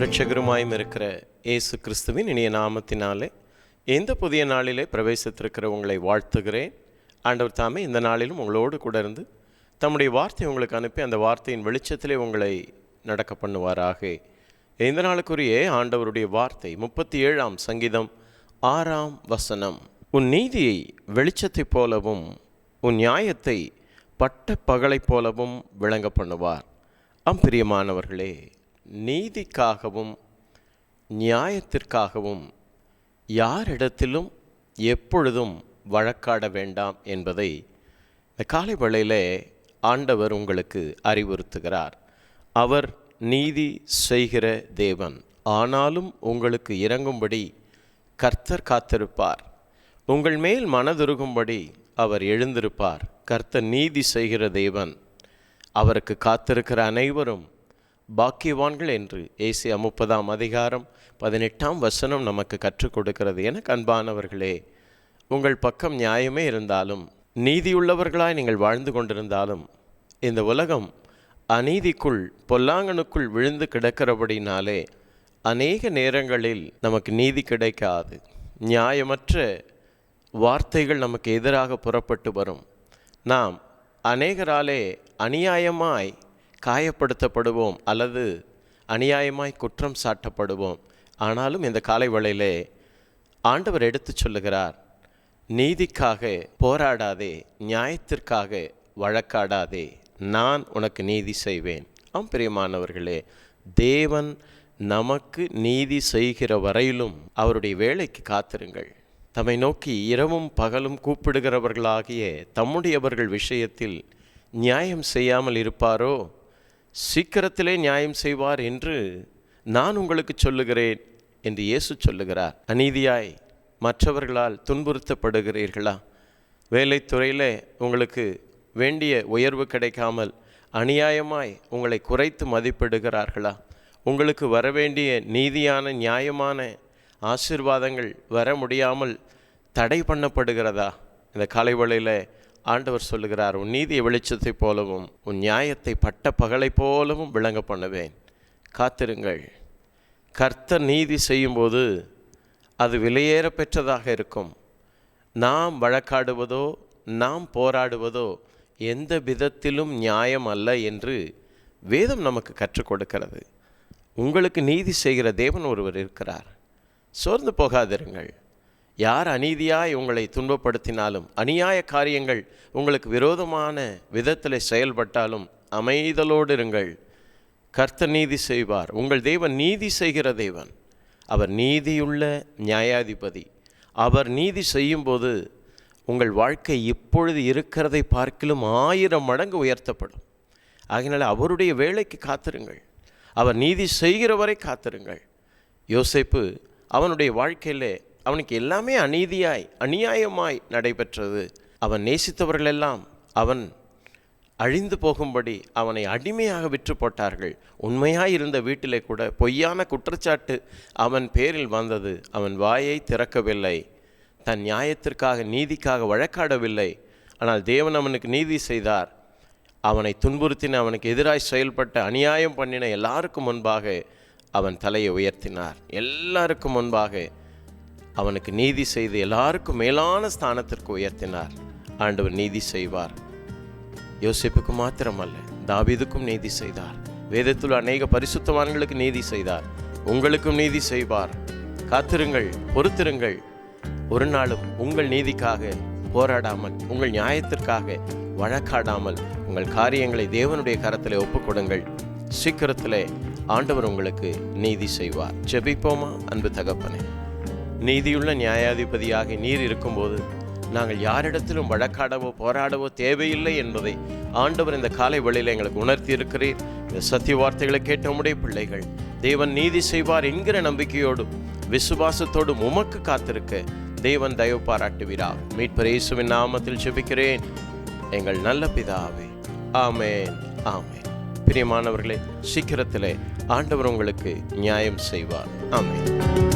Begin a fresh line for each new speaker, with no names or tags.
ரட்சகருமாயும் இருக்கிற இயேசு கிறிஸ்துவின் இனிய நாமத்தினாலே எந்த புதிய நாளிலே பிரவேசித்திருக்கிற உங்களை வாழ்த்துகிறேன். ஆண்டவர் தாமே இந்த நாளிலும் உங்களோடு கூட இருந்து தம்முடைய வார்த்தை உங்களுக்கு அனுப்பி அந்த வார்த்தையின் வெளிச்சத்திலே உங்களை நடக்க பண்ணுவாராக. இந்த நாளுக்குரிய ஆண்டவருடைய வார்த்தை முப்பத்தி ஏழாம் சங்கீதம் ஆறாம் வசனம். உன் நீதியை வெளிச்சத்தைப் போலவும் உன் நியாயத்தை பட்ட பகலைப் போலவும் விளங்க பண்ணுவார். அம்பிரியமானவர்களே நீதிக்காகவும் நியாயத்திற்காகவும் யாரிடத்திலும் எப்பொழுதும் வழக்காட வேண்டாம் என்பதை இந்த காலை வேளையிலே ஆண்டவர் உங்களுக்கு அறிவுறுத்துகிறார். அவர் நீதி செய்கிற தேவன். ஆனாலும் உங்களுக்கு இறங்கும்படி கர்த்தர் காத்திருப்பார். உங்கள் மேல் மனதுருகும்படி அவர் எழுந்திருப்பார். கர்த்தர் நீதி செய்கிற தேவன். அவருக்கு காத்திருக்கிற அனைவரும் பாக்கியவான்கள் என்று ஏசியா முப்பதாம் அதிகாரம் பதினெட்டாம் வசனம் நமக்கு கற்றுக் கொடுக்கிறது. என கண்பானவர்களே உங்கள் பக்கம் நியாயமே இருந்தாலும் நீதியுள்ளவர்களாய் நீங்கள் வாழ்ந்து கொண்டிருந்தாலும் இந்த உலகம் அநீதிக்குள் பொல்லாங்கனுக்குள் விழுந்து கிடக்கிறபடினாலே அநேக நேரங்களில் நமக்கு நீதி கிடைக்காது. நியாயமற்ற வார்த்தைகள் நமக்கு எதிராக புறப்பட்டு வரும். நாம் அநேகராலே அநியாயமாய் காயப்படுத்தப்படுவோம் அல்லது அநியாயமாய் குற்றம் சாட்டப்படுவோம். ஆனாலும் இந்த காலை வேளையிலே ஆண்டவர் எடுத்துச் சொல்லுகிறார் நீதிக்காக போராடாதே நியாயத்திற்காக வழக்காடாதே நான் உனக்கு நீதி செய்வேன். ஆம் பிரியமானவர்களே தேவன் நமக்கு நீதி செய்கிற வரையிலும் அவருடைய வேலைக்கு காத்திருங்கள். தம்மை நோக்கி இரவும் பகலும் கூப்பிடுகிறவர்களாகிய தம்முடையவர்கள் விஷயத்தில் நியாயம் செய்யாமல் இருப்பாரோ? சீக்கிரத்திலே நியாயம் செய்வார் என்று நான் உங்களுக்கு சொல்லுகிறேன் என்று இயேசு சொல்லுகிறார். அநீதியாய் மற்றவர்களால் துன்புறுத்தப்படுகிறீர்களா? வேலைத்துறையில் உங்களுக்கு வேண்டிய உயர்வு கிடைக்காமல் அநியாயமாய் உங்களை குறைத்து மதிப்பிடுகிறார்களா? உங்களுக்கு வரவேண்டிய நீதியான நியாயமான ஆசீர்வாதங்கள் வர முடியாமல் தடை பண்ணப்படுகிறதா? இந்த காலை வழியில் ஆண்டவர் சொல்லுகிறார் உன் நீதியை வெளிச்சத்தைப் போலவும் உன் நியாயத்தை பட்ட பகலைப் போலவும் விளங்க பண்ணுவேன். காத்திருங்கள். கர்த்தர் நீதி செய்யும்போது அது விலையேற பெற்றதாக இருக்கும். நாம் வழக்காடுவதோ நாம் போராடுவதோ எந்த விதத்திலும் நியாயம் அல்ல என்று வேதம் நமக்கு கற்றுக் கொடுக்கிறது. உங்களுக்கு நீதி செய்கிற தேவன் ஒருவர் இருக்கிறார். சோர்ந்து போகாதிருங்கள். யார் அநீதியாய் உங்களை துன்பப்படுத்தினாலும் அநியாய காரியங்கள் உங்களுக்கு விரோதமான விதத்தில் செயல்பட்டாலும் அமைதலோடு இருங்கள். கர்த்தர் நீதி செய்வார். உங்கள் தேவன் நீதி செய்கிற தேவன். அவர் நீதியுள்ள நியாயாதிபதி. அவர் நீதி செய்யும்போது உங்கள் வாழ்க்கை இப்பொழுது இருக்கிறதை பார்க்கிலும் ஆயிரம் மடங்கு உயர்த்தப்படும். ஆகினால அவருடைய வேலைக்கு காத்திருங்கள். அவர் நீதி செய்கிற வரை காத்திருங்கள். யோசிப்பு அவனுடைய வாழ்க்கையிலே அவனுக்கு எல்லாமே அநீதியாய் அநியாயமாய் நடைபெற்றது. அவன் நேசித்தவர்களெல்லாம் அவன் அழிந்து போகும்படி அவனை அடிமையாக விற்று போட்டார்கள். உண்மையாக இருந்த வீட்டிலே கூட பொய்யான குற்றச்சாட்டு அவன் பேரில் வந்தது. அவன் வாயை திறக்கவில்லை. தன் நியாயத்திற்காக நீதிக்காக வழக்காடவில்லை. ஆனால் தேவன் அவனுக்கு நீதி செய்தார். அவனை துன்புறுத்தின அவனுக்கு எதிராக செயல்பட்ட அநியாயம் பண்ணின எல்லாருக்கும் முன்பாக அவன் தலையை உயர்த்தினார். எல்லாருக்கும் முன்பாக அவனுக்கு நீதி செய்து எல்லாருக்கும் மேலான ஸ்தானத்திற்கு உயர்த்தினார். ஆண்டவர் நீதி செய்வார். யோசிப்புக்கு மாத்திரமல்ல தாவிதுக்கும் நீதி செய்தார். வேதத்தில் அநேக பரிசுத்தவான்களுக்கு நீதி செய்தார். உங்களுக்கும் நீதி செய்வார். காத்திருங்கள் பொறுத்திருங்கள். ஒரு நாளும் உங்கள் நீதிக்காக போராடாமல் உங்கள் நியாயத்திற்காக வழக்காடாமல் உங்கள் காரியங்களை தேவனுடைய கரத்தில் ஒப்புக்கொடுங்கள். சீக்கிரத்தில் ஆண்டவர் உங்களுக்கு நீதி செய்வார். ஜெபிப்போமா அன்பு தகப்பனே? நீதியுள்ள நியாயாதிபதியாக நீர் இருக்கும்போது நாங்கள் யாரிடத்திலும் வழக்காடவோ போராடவோ தேவையில்லை என்பதை ஆண்டவர் இந்த காலை வேளையில் எங்களுக்கு உணர்த்தி இருக்கிறீர் இந்த சத்திய வார்த்தைகளை கேட்ட உடைய பிள்ளைகள் தேவன் நீதி செய்வார் என்கிற நம்பிக்கையோடும் விசுவாசத்தோடும் உமக்கு காத்திருக்க தேவன் தயவு பாராட்டுவீரா. மீட்பர் இயேசுவின் நாமத்தில் ஜெபிக்கிறேன். எங்கள் நல்ல பிதாவே ஆமேன் ஆமேன். பிரியமானவர்களே சீக்கிரத்திலே ஆண்டவர் உங்களுக்கு நியாயம் செய்வார். ஆமேன்.